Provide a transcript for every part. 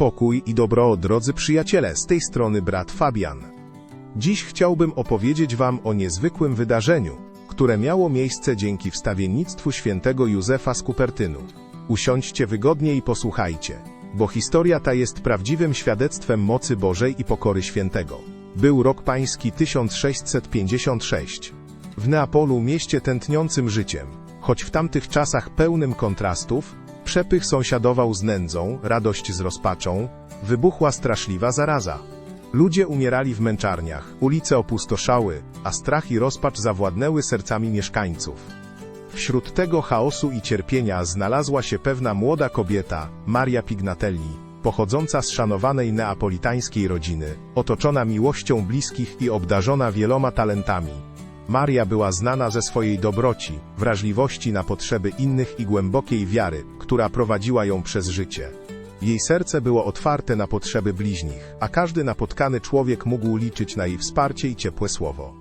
Pokój i dobro, drodzy przyjaciele, z tej strony brat Fabian. Dziś chciałbym opowiedzieć Wam o niezwykłym wydarzeniu, które miało miejsce dzięki wstawiennictwu świętego Józefa z Kupertynu. Usiądźcie wygodnie i posłuchajcie, bo historia ta jest prawdziwym świadectwem mocy Bożej i pokory świętego. Był rok pański 1656. W Neapolu, mieście tętniącym życiem, choć w tamtych czasach pełnym kontrastów, przepych sąsiadował z nędzą, radość z rozpaczą, wybuchła straszliwa zaraza. Ludzie umierali w męczarniach, ulice opustoszały, a strach i rozpacz zawładnęły sercami mieszkańców. Wśród tego chaosu i cierpienia znalazła się pewna młoda kobieta, Maria Pignatelli, pochodząca z szanowanej neapolitańskiej rodziny, otoczona miłością bliskich i obdarzona wieloma talentami. Maria była znana ze swojej dobroci, wrażliwości na potrzeby innych i głębokiej wiary, która prowadziła ją przez życie. Jej serce było otwarte na potrzeby bliźnich, a każdy napotkany człowiek mógł liczyć na jej wsparcie i ciepłe słowo.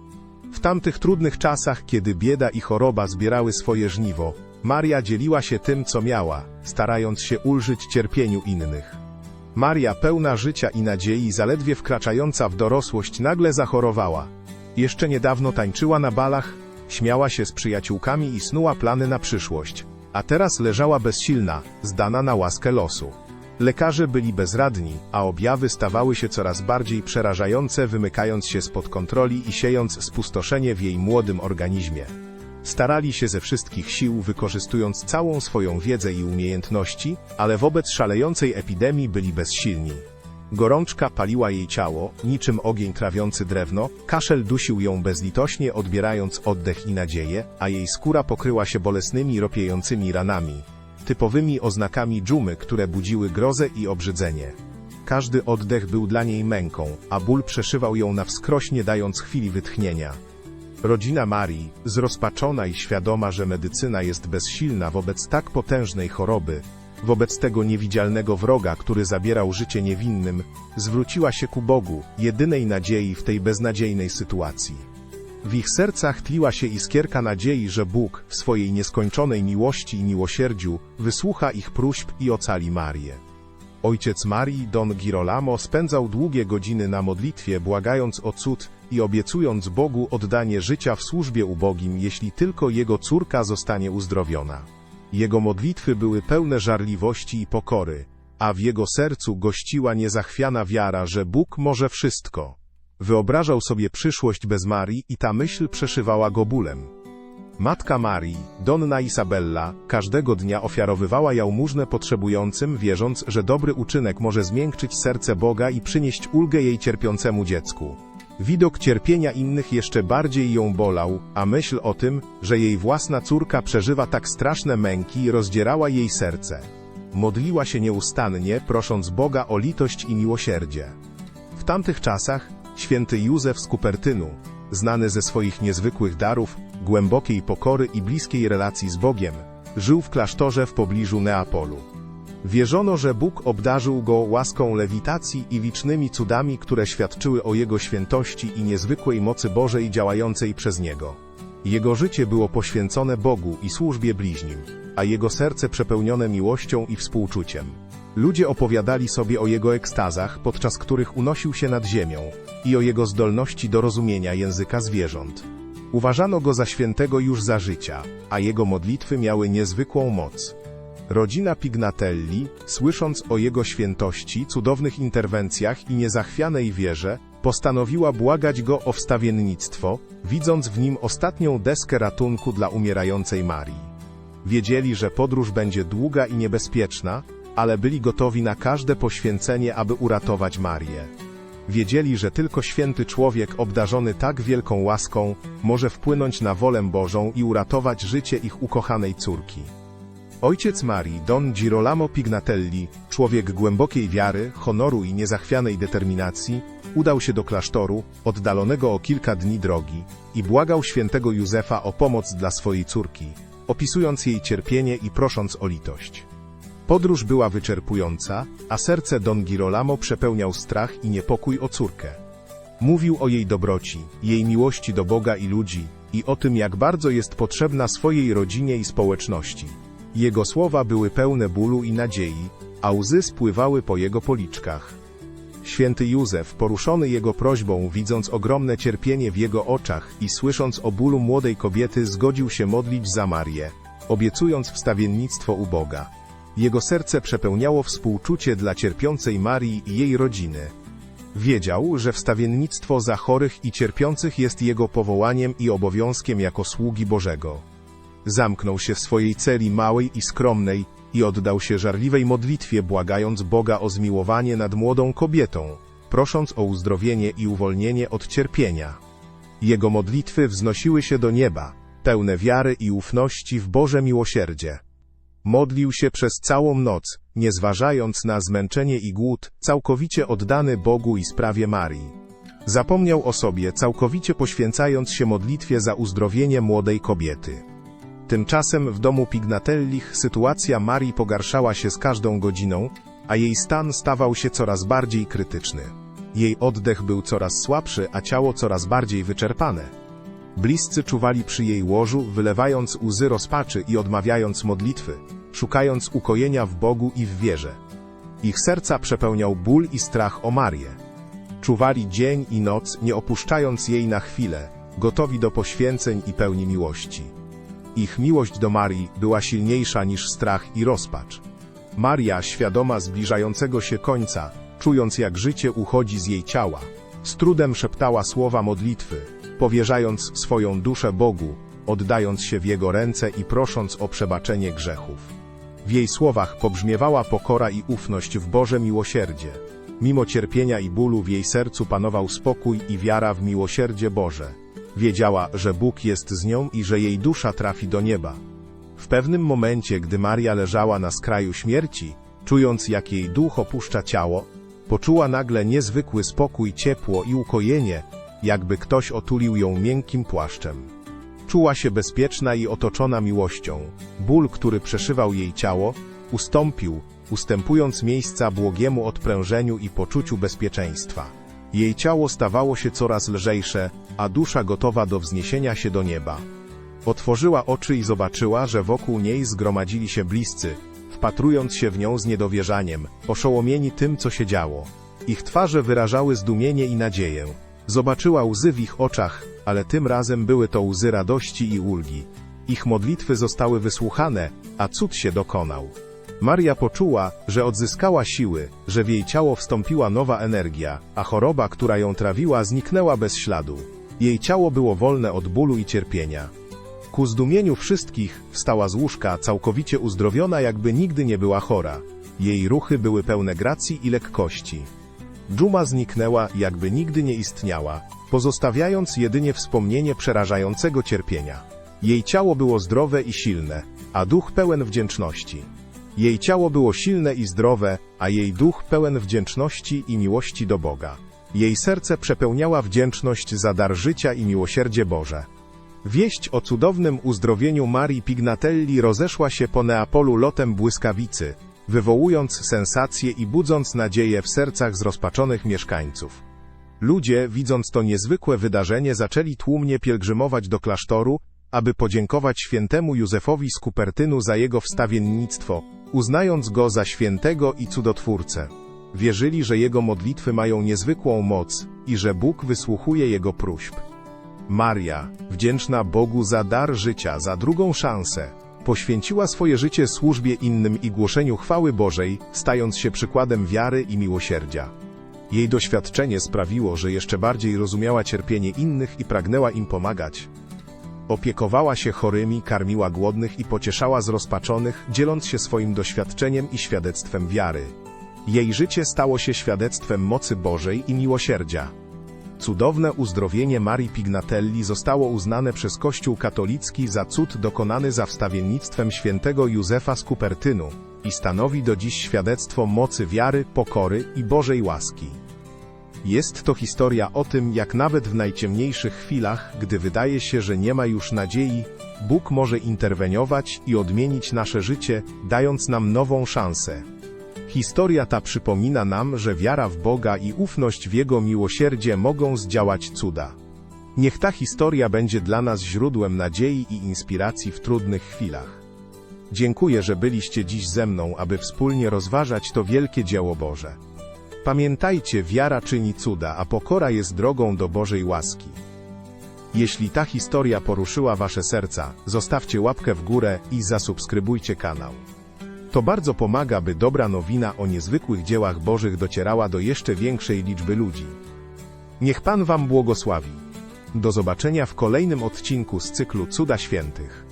W tamtych trudnych czasach, kiedy bieda i choroba zbierały swoje żniwo, Maria dzieliła się tym, co miała, starając się ulżyć cierpieniu innych. Maria, pełna życia i nadziei, zaledwie wkraczająca w dorosłość, nagle zachorowała. Jeszcze niedawno tańczyła na balach, śmiała się z przyjaciółkami i snuła plany na przyszłość, a teraz leżała bezsilna, zdana na łaskę losu. Lekarze byli bezradni, a objawy stawały się coraz bardziej przerażające, wymykając się spod kontroli i siejąc spustoszenie w jej młodym organizmie. Starali się ze wszystkich sił, wykorzystując całą swoją wiedzę i umiejętności, ale wobec szalejącej epidemii byli bezsilni. Gorączka paliła jej ciało, niczym ogień trawiący drewno, kaszel dusił ją bezlitośnie, odbierając oddech i nadzieję, a jej skóra pokryła się bolesnymi, ropiejącymi ranami, typowymi oznakami dżumy, które budziły grozę i obrzydzenie. Każdy oddech był dla niej męką, a ból przeszywał ją na wskroś, nie dając chwili wytchnienia. Rodzina Marii, zrozpaczona i świadoma, że medycyna jest bezsilna wobec tak potężnej choroby, wobec tego niewidzialnego wroga, który zabierał życie niewinnym, zwróciła się ku Bogu, jedynej nadziei w tej beznadziejnej sytuacji. W ich sercach tliła się iskierka nadziei, że Bóg, w swojej nieskończonej miłości i miłosierdziu, wysłucha ich próśb i ocali Marię. Ojciec Marii, Don Girolamo, spędzał długie godziny na modlitwie, błagając o cud i obiecując Bogu oddanie życia w służbie ubogim, jeśli tylko jego córka zostanie uzdrowiona. Jego modlitwy były pełne żarliwości i pokory, a w jego sercu gościła niezachwiana wiara, że Bóg może wszystko. Wyobrażał sobie przyszłość bez Marii i ta myśl przeszywała go bólem. Matka Marii, Donna Isabella, każdego dnia ofiarowywała jałmużnę potrzebującym, wierząc, że dobry uczynek może zmiękczyć serce Boga i przynieść ulgę jej cierpiącemu dziecku. Widok cierpienia innych jeszcze bardziej ją bolał, a myśl o tym, że jej własna córka przeżywa tak straszne męki, rozdzierała jej serce. Modliła się nieustannie, prosząc Boga o litość i miłosierdzie. W tamtych czasach święty Józef z Kupertynu, znany ze swoich niezwykłych darów, głębokiej pokory i bliskiej relacji z Bogiem, żył w klasztorze w pobliżu Neapolu. Wierzono, że Bóg obdarzył go łaską lewitacji i licznymi cudami, które świadczyły o jego świętości i niezwykłej mocy Bożej działającej przez niego. Jego życie było poświęcone Bogu i służbie bliźnim, a jego serce przepełnione miłością i współczuciem. Ludzie opowiadali sobie o jego ekstazach, podczas których unosił się nad ziemią, i o jego zdolności do rozumienia języka zwierząt. Uważano go za świętego już za życia, a jego modlitwy miały niezwykłą moc. Rodzina Pignatelli, słysząc o jego świętości, cudownych interwencjach i niezachwianej wierze, postanowiła błagać go o wstawiennictwo, widząc w nim ostatnią deskę ratunku dla umierającej Marii. Wiedzieli, że podróż będzie długa i niebezpieczna, ale byli gotowi na każde poświęcenie, aby uratować Marię. Wiedzieli, że tylko święty człowiek obdarzony tak wielką łaską może wpłynąć na wolę Bożą i uratować życie ich ukochanej córki. Ojciec Marii, Don Girolamo Pignatelli, człowiek głębokiej wiary, honoru i niezachwianej determinacji, udał się do klasztoru, oddalonego o kilka dni drogi, i błagał świętego Józefa o pomoc dla swojej córki, opisując jej cierpienie i prosząc o litość. Podróż była wyczerpująca, a serce Don Girolamo przepełniał strach i niepokój o córkę. Mówił o jej dobroci, jej miłości do Boga i ludzi, i o tym, jak bardzo jest potrzebna swojej rodzinie i społeczności. Jego słowa były pełne bólu i nadziei, a łzy spływały po jego policzkach. Święty Józef, poruszony jego prośbą, widząc ogromne cierpienie w jego oczach i słysząc o bólu młodej kobiety, zgodził się modlić za Marię, obiecując wstawiennictwo u Boga. Jego serce przepełniało współczucie dla cierpiącej Marii i jej rodziny. Wiedział, że wstawiennictwo za chorych i cierpiących jest jego powołaniem i obowiązkiem jako sługi Bożego. Zamknął się w swojej celi małej i skromnej i oddał się żarliwej modlitwie, błagając Boga o zmiłowanie nad młodą kobietą, prosząc o uzdrowienie i uwolnienie od cierpienia. Jego modlitwy wznosiły się do nieba, pełne wiary i ufności w Boże miłosierdzie. Modlił się przez całą noc, nie zważając na zmęczenie i głód, całkowicie oddany Bogu i sprawie Marii. Zapomniał o sobie, całkowicie poświęcając się modlitwie za uzdrowienie młodej kobiety. Tymczasem w domu Pignatellich sytuacja Marii pogarszała się z każdą godziną, a jej stan stawał się coraz bardziej krytyczny. Jej oddech był coraz słabszy, a ciało coraz bardziej wyczerpane. Bliscy czuwali przy jej łożu, wylewając łzy rozpaczy i odmawiając modlitwy, szukając ukojenia w Bogu i w wierze. Ich serca przepełniał ból i strach o Marię. Czuwali dzień i noc, nie opuszczając jej na chwilę, gotowi do poświęceń i pełni miłości. Ich miłość do Marii była silniejsza niż strach i rozpacz. Maria, świadoma zbliżającego się końca, czując jak życie uchodzi z jej ciała, z trudem szeptała słowa modlitwy, powierzając swoją duszę Bogu, oddając się w Jego ręce i prosząc o przebaczenie grzechów. W jej słowach pobrzmiewała pokora i ufność w Boże miłosierdzie. Mimo cierpienia i bólu w jej sercu panował spokój i wiara w miłosierdzie Boże. Wiedziała, że Bóg jest z nią i że jej dusza trafi do nieba. W pewnym momencie, gdy Maria leżała na skraju śmierci, czując jak jej duch opuszcza ciało, poczuła nagle niezwykły spokój, ciepło i ukojenie, jakby ktoś otulił ją miękkim płaszczem. Czuła się bezpieczna i otoczona miłością. Ból, który przeszywał jej ciało, ustąpił, ustępując miejsca błogiemu odprężeniu i poczuciu bezpieczeństwa. Jej ciało stawało się coraz lżejsze, a dusza gotowa do wzniesienia się do nieba. Otworzyła oczy i zobaczyła, że wokół niej zgromadzili się bliscy, wpatrując się w nią z niedowierzaniem, oszołomieni tym, co się działo. Ich twarze wyrażały zdumienie i nadzieję. Zobaczyła łzy w ich oczach, ale tym razem były to łzy radości i ulgi. Ich modlitwy zostały wysłuchane, a cud się dokonał. Maria poczuła, że odzyskała siły, że w jej ciało wstąpiła nowa energia, a choroba, która ją trawiła, zniknęła bez śladu. Jej ciało było wolne od bólu i cierpienia. Ku zdumieniu wszystkich wstała z łóżka, całkowicie uzdrowiona, jakby nigdy nie była chora. Jej ruchy były pełne gracji i lekkości. Dżuma zniknęła, jakby nigdy nie istniała, pozostawiając jedynie wspomnienie przerażającego cierpienia. Jej ciało było zdrowe i silne, a duch pełen wdzięczności. Jej ciało było silne i zdrowe, a jej duch pełen wdzięczności i miłości do Boga. Jej serce przepełniała wdzięczność za dar życia i miłosierdzie Boże. Wieść o cudownym uzdrowieniu Marii Pignatelli rozeszła się po Neapolu lotem błyskawicy, wywołując sensację i budząc nadzieję w sercach zrozpaczonych mieszkańców. Ludzie, widząc to niezwykłe wydarzenie, zaczęli tłumnie pielgrzymować do klasztoru, aby podziękować świętemu Józefowi z Kupertynu za jego wstawiennictwo, uznając go za świętego i cudotwórcę. Wierzyli, że jego modlitwy mają niezwykłą moc i że Bóg wysłuchuje jego próśb. Maria, wdzięczna Bogu za dar życia, za drugą szansę, poświęciła swoje życie służbie innym i głoszeniu chwały Bożej, stając się przykładem wiary i miłosierdzia. Jej doświadczenie sprawiło, że jeszcze bardziej rozumiała cierpienie innych i pragnęła im pomagać. Opiekowała się chorymi, karmiła głodnych i pocieszała zrozpaczonych, dzieląc się swoim doświadczeniem i świadectwem wiary. Jej życie stało się świadectwem mocy Bożej i miłosierdzia. Cudowne uzdrowienie Marii Pignatelli zostało uznane przez Kościół katolicki za cud dokonany za wstawiennictwem świętego Józefa z Kupertynu i stanowi do dziś świadectwo mocy wiary, pokory i Bożej łaski. Jest to historia o tym, jak nawet w najciemniejszych chwilach, gdy wydaje się, że nie ma już nadziei, Bóg może interweniować i odmienić nasze życie, dając nam nową szansę. Historia ta przypomina nam, że wiara w Boga i ufność w Jego miłosierdzie mogą zdziałać cuda. Niech ta historia będzie dla nas źródłem nadziei i inspiracji w trudnych chwilach. Dziękuję, że byliście dziś ze mną, aby wspólnie rozważać to wielkie dzieło Boże. Pamiętajcie, wiara czyni cuda, a pokora jest drogą do Bożej łaski. Jeśli ta historia poruszyła Wasze serca, zostawcie łapkę w górę i zasubskrybujcie kanał. To bardzo pomaga, by dobra nowina o niezwykłych dziełach Bożych docierała do jeszcze większej liczby ludzi. Niech Pan Wam błogosławi. Do zobaczenia w kolejnym odcinku z cyklu Cuda Świętych.